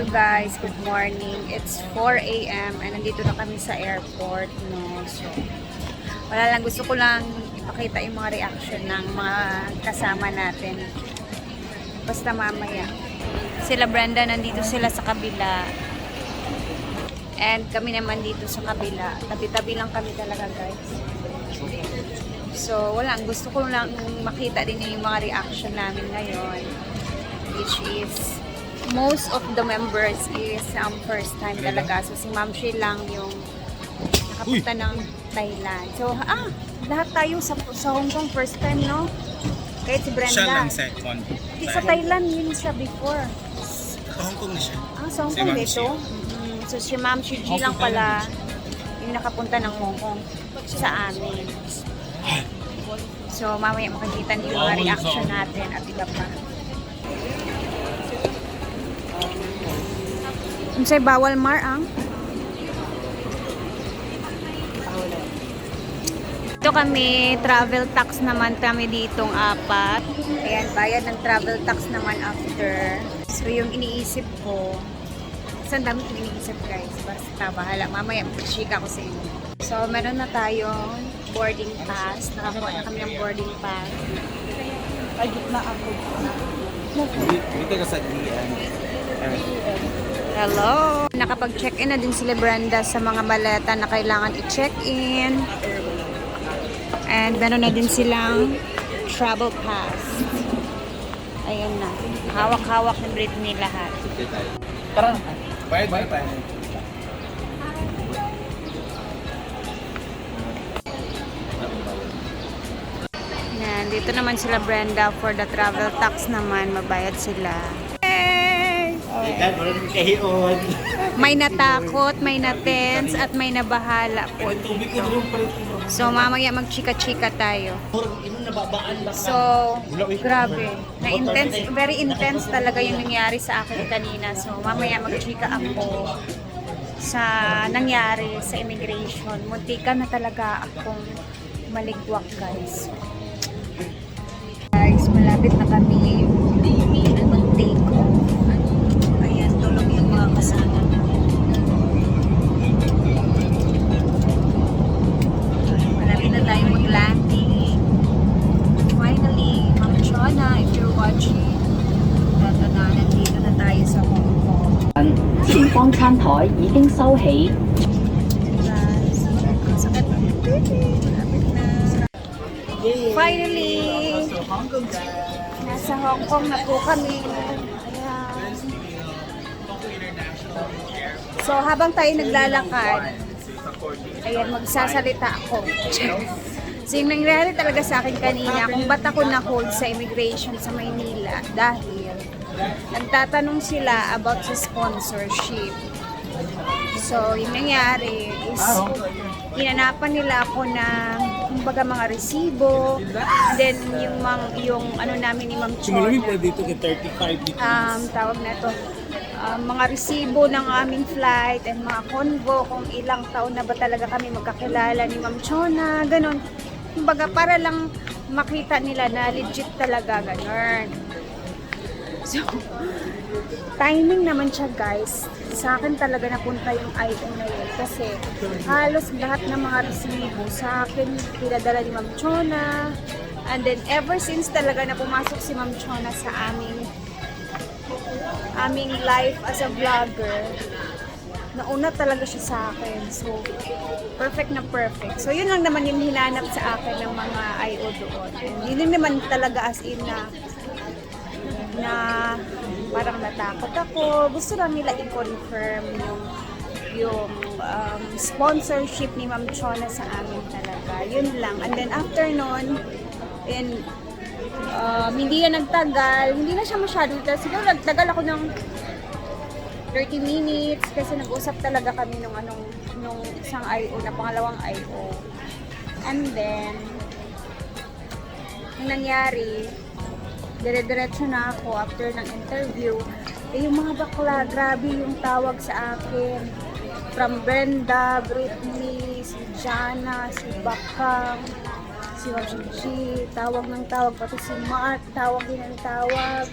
So guys, good morning. It's 4 a.m. and nandito na kami sa airport, no. So, wala lang. Gusto ko lang ipakita yung mga reaction ng mga kasama natin. Basta mamaya. Sila Brenda, nandito sila sa kabila. And kami naman dito sa kabila. Tabi-tabi lang kami talaga, guys. So, wala. Gusto ko lang makita din yung mga reaction namin ngayon. Which is, most of the members is um, first time talaga. So, si Ma'am Shi lang yung nakapunta ng Thailand. So, ah, lahat tayo sa, sa Hong Kong first time, no? Kahit si Brenda. Siya lang second. Di sa Thailand, yun siya before. Sa Hong Kong na siya. Ah, sa Hong Si Kong Ma'am dito? Mm, so, si Ma'am Shi Ji lang pala yung nakapunta ng Hong Kong sa amin. So, mamaya makikita niyo yung reaction natin at iba pa. Unsay bawal mar ang? Ito kami, travel tax naman kami ditong apat. Ayan, bayad ng travel tax naman after. So, yung iniisip ko, Saan dami kong iniisip guys. Basta bahala. Mamaya mag-chika ko sa inyo. So, meron na tayong boarding pass. Nakakuha na kami ng boarding pass. Ay, gitna ako. Dito ka sa DN. Hello! Nakapag-check-in na din sila Brenda sa mga maleta na kailangan i-check-in. And meron na din silang travel pass. Ayan na. Hawak-hawak ng Britney lahat. Tara. Bayad ba tayo? Yan, dito naman sila Brenda for the travel tax naman, mabayad sila. Ikan, wala kahiyon. May natakot, may natense, at may nabahala po dito. So, mamaya magchika-chika tayo. So, grabe. Na-intense, very intense talaga yung nangyari sa akin kanina. So, mamaya magchika ako sa nangyari sa immigration. Muntika na talaga akong maligwak, guys. Guys, malapit na kami watching, eto na, nandito na tayo sa Hong Kong. 前方餐台已经收起。 Guys, ang sakit. Malapit na. Finally, nasa Hong Kong na po kami. Ayan. So, habang tayo naglalakad, ayan, magsasalita ako. so, yung nangyari talaga sa akin kanina, kung ba't ako na-hold sa immigration sa Maynila, dahil nagtatanong sila about sa sponsorship. So, yung nangyari is, hinanapan nila ako ng, kumbaga mga resibo, then yung, mang, yung ano namin ni Ma'am Chona dito kay 35 dito. um, tawag na to, um, mga resibo ng aming flight and mga convo, kung ilang taon na ba talaga kami magkakilala ni Ma'am Chona, ganun. Kumbaga, para lang makita nila na legit talaga, ganun. So, timing naman siya guys. Sa akin talaga napunta yung IO na yun kasi halos lahat ng mga resibo sa akin pinadala ni Ma'am Chona. And then ever since talaga na pumasok si Ma'am Chona sa aming aming life as a vlogger, nauna talaga siya sa akin. So, perfect na perfect. So, yun lang naman yung hinanap sa akin ng mga IO doon. And yun naman talaga as in na na parang natakot ako. Gusto lang nila i-confirm yung yung um, sponsorship ni Ma'am Chona sa amin talaga. Yun lang. And then after nun, and um, hindi na nagtagal, hindi na siya masyado. Siguro nagtagal ako ng 30 minutes kasi nag-usap talaga kami nung anong nung isang IO na pangalawang IO. And then ang nangyari, dire-diretso na ako after ng interview. Eh, yung mga bakla, grabe yung tawag sa akin. From Brenda, Britney, si Jana, si Bakang, si Washichi, tawag ng tawag, pati si Mark, tawag din ng tawag.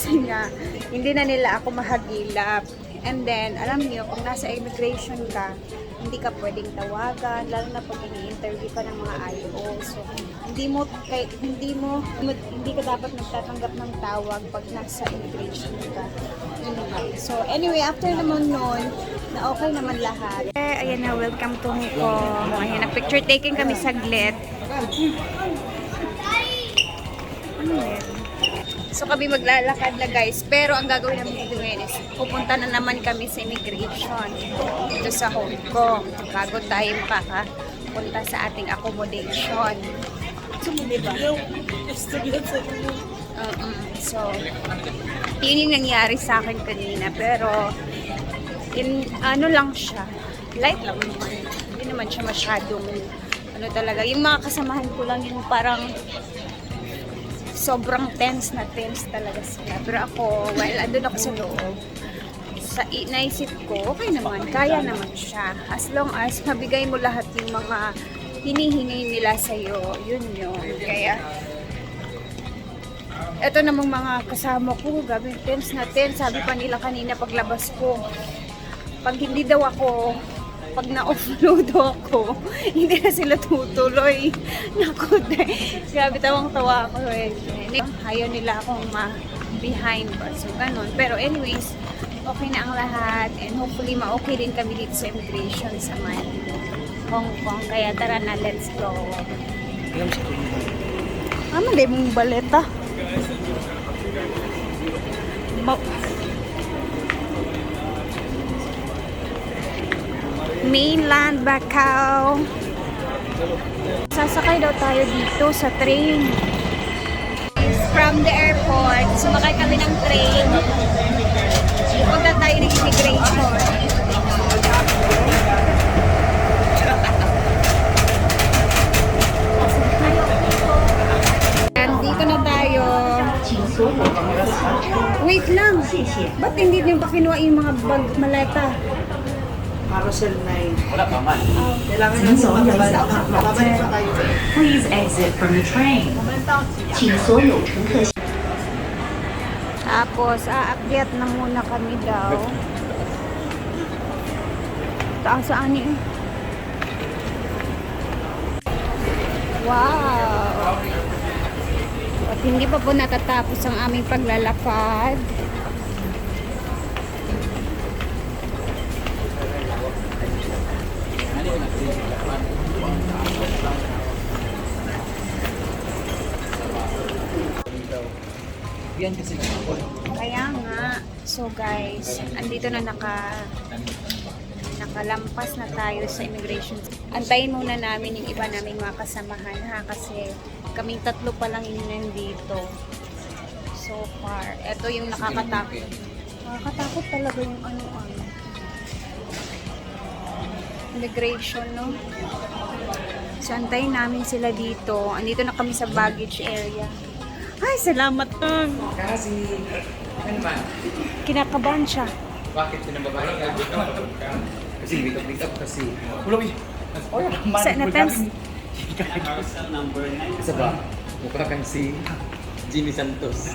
Kasi nga hindi na nila ako mahagilap. And then, alam niyo, kung nasa immigration ka, hindi ka pwedeng tawagan, lalo na pag ini-interview ka ng mga IO. So, hindi mo, kay, hindi mo, hindi ka dapat nagtatanggap ng tawag pag nasa immigration ka. Anyway, so anyway, after naman nun, na okay naman lahat. Eh, ayan na, welcome to Hong Kong. Ayan, nag-picture taking kami saglit. Ano yun? So kami maglalakad na guys. Pero ang gagawin namin dito ngayon is pupunta na naman kami sa immigration dito sa Hong Kong. Bago tayo makakapunta sa ating accommodation. So, di ba? Uh-uh. So, yun yung nangyari sa akin kanina. Pero, in, ano lang siya, light lang naman. Hindi naman siya masyadong, ano talaga, yung mga kasamahan ko lang yung parang sobrang tense na tense talaga sila. Pero ako, while andun ako sa loob, sa naisip ko, okay naman, kaya naman siya. As long as mabigay mo lahat yung mga hinihingi nila sa'yo, yun yun. Kaya, eto namang mga kasama ko, gabi tense na tense. Sabi pa nila kanina paglabas ko, pag hindi daw ako, pag na-offload ako, hindi na sila tutuloy. Naku, grabe tawang-tawa ako eh. Ayaw nila akong ma-behind ba. So, ganun. Pero anyways, okay na ang lahat. And hopefully, ma-okay din kami dito sa immigration sa man Hong Kong. Kaya tara na, let's go. Ah, mali mong baleta. Ma- mainland Bacau. Sasakay daw tayo dito sa train. From the airport, sumakay kami ng train. Punta tayo ng immigration. Nandito na tayo. Wait lang. Ba't hindi nyo pa kinuha yung mga bag maleta? Carousel 9. Wala pa man. Kailangan 请走人小卡 Babalik pa tayo. Please exit from the train. 请所有乘客下。 Tapos, aakyat na muna kami daw. Taas sa ani. Wow! At hindi pa po natatapos ang aming paglalakad. Yan kasi Kaya nga. So guys, andito na naka nakalampas na tayo sa immigration. Antayin muna namin yung iba naming mga kasamahan ha kasi kaming tatlo pa lang yung nandito. So far. Ito yung nakakatakot. Nakakatakot talaga yung ano ano. Immigration, no? So, antayin namin sila dito. Andito na kami sa baggage area. Ay, salamat nun. Kasi, ano man? Kinakabahan siya. Bakit pinababae ka? Kasi wake up, wake up kasi. Ulo, eh. Oh, man. Sa natense. Isa ba? Mukha kang si Jimmy Santos.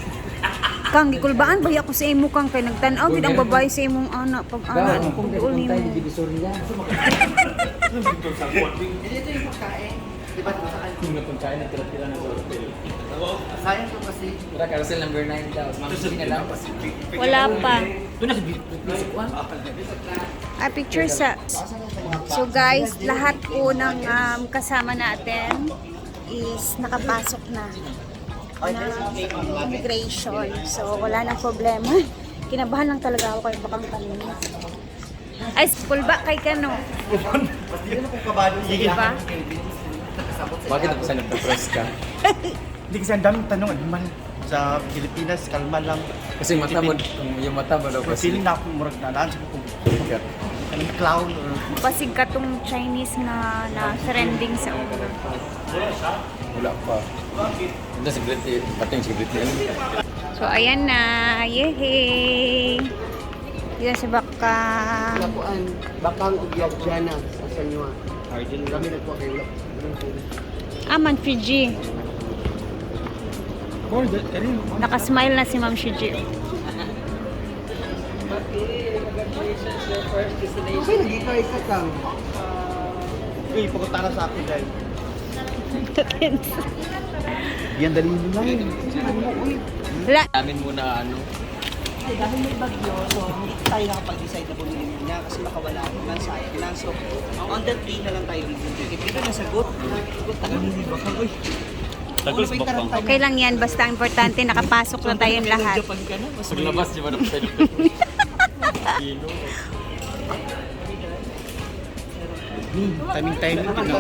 Kang gikulbaan ba ako sa imo kang kay nagtan-aw gid ang babae sa imong anak pag anak kung giul nimo. Tayo, Divisoria. Ito yung pagkain. Di ba kayo? Kung napuntahin na tira-tira na sa hotel. Sayang to kasi. Tara, carousel number 9 daw. Mamisi na lang. Wala pa. Ito na sa Bisikuan. Ah, picture sa So guys, lahat po ng um, kasama natin is nakapasok na na immigration. So wala nang problema. Kinabahan lang talaga ako kay bakang kanina. Ay, kulba kay kano. Hindi mo kung kabado. Di ba? Bakit ako sa nagpa-press ka? Hindi kasi ang daming tanong. Ano man? Sa Pilipinas, kalma lang. Kasi mata mo, yung mata mo daw kasi. feeling na ako murag na lang. Sabi ko, kanang clown or Pasig ka tong Chinese na na trending sa ulo. Wala pa. Ito security, pati yung security. Ano? So, ayan na. Yehey! Yan sa baka. Lapuan, bakang ugyag dyan na sa sanyo. Kami nagpo kayo. Aman, Fiji. Nakasmile na si Ma'am Shiji. Okay, nag-ikay ka kang. Uy, pakunta na sa akin dahil. Yan, dali mo lang. La, Namin muna ano. Dahil may bagyo, so hindi tayo nakapag-decide na bumili muna kasi makawala ako ng sayang na. So, that day na lang tayo bibili. Pero nasagot. Sagot, tagal hindi ba ka? Uy, Tagal sa Ano ba bakbang. okay lang yan. Basta ang importante, nakapasok na tayong lahat. Japan ka na. Mas Paglabas, di ba na pwede? Kilo. Timing-timing din ako.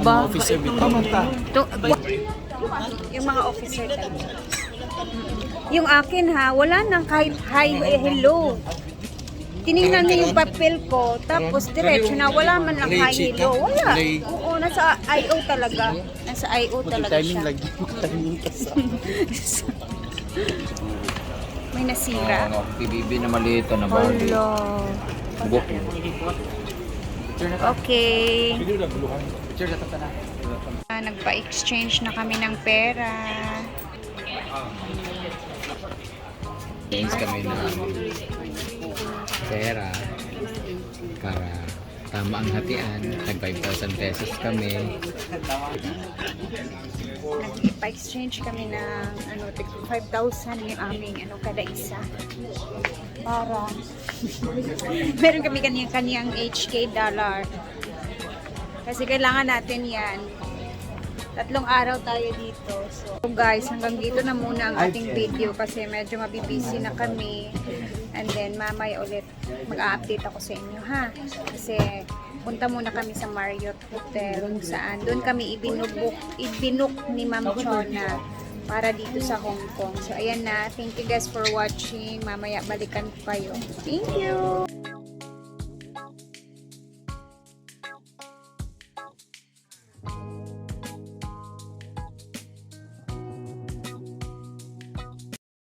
Ba? Officer bitaw. To, yung mga officer talaga. Yung akin ha, wala nang kahit hi, eh, hello. Tinignan niyo yung papel ko, tapos diretso na, wala man lang hi, hello. Wala. Oo, nasa IO talaga. Nasa IO talaga Timing siya. lagi. Timing ka sa... May nasira. Oo, PBB na maliit na ba? Hello. Buk. Okay. Picture na na. Ah, Nagpa-exchange na kami ng pera. Change kami na pera para tama ang hatian. Tag 5,000 pesos kami. Nag-exchange kami ng ano, tig 5,000 yung aming ano, kada isa. Para meron kami kanyang-kanyang HK dollar. Kasi kailangan natin yan. Tatlong araw tayo dito. So guys, hanggang dito na muna ang ating video kasi medyo mabibisi na kami. And then mamaya ulit mag-update ako sa inyo ha. Kasi punta muna kami sa Marriott Hotel kung saan doon kami ibinubuk, ibinuk ni Ma'am Chona para dito sa Hong Kong. So ayan na. Thank you guys for watching. Mamaya balikan ko kayo. Thank you!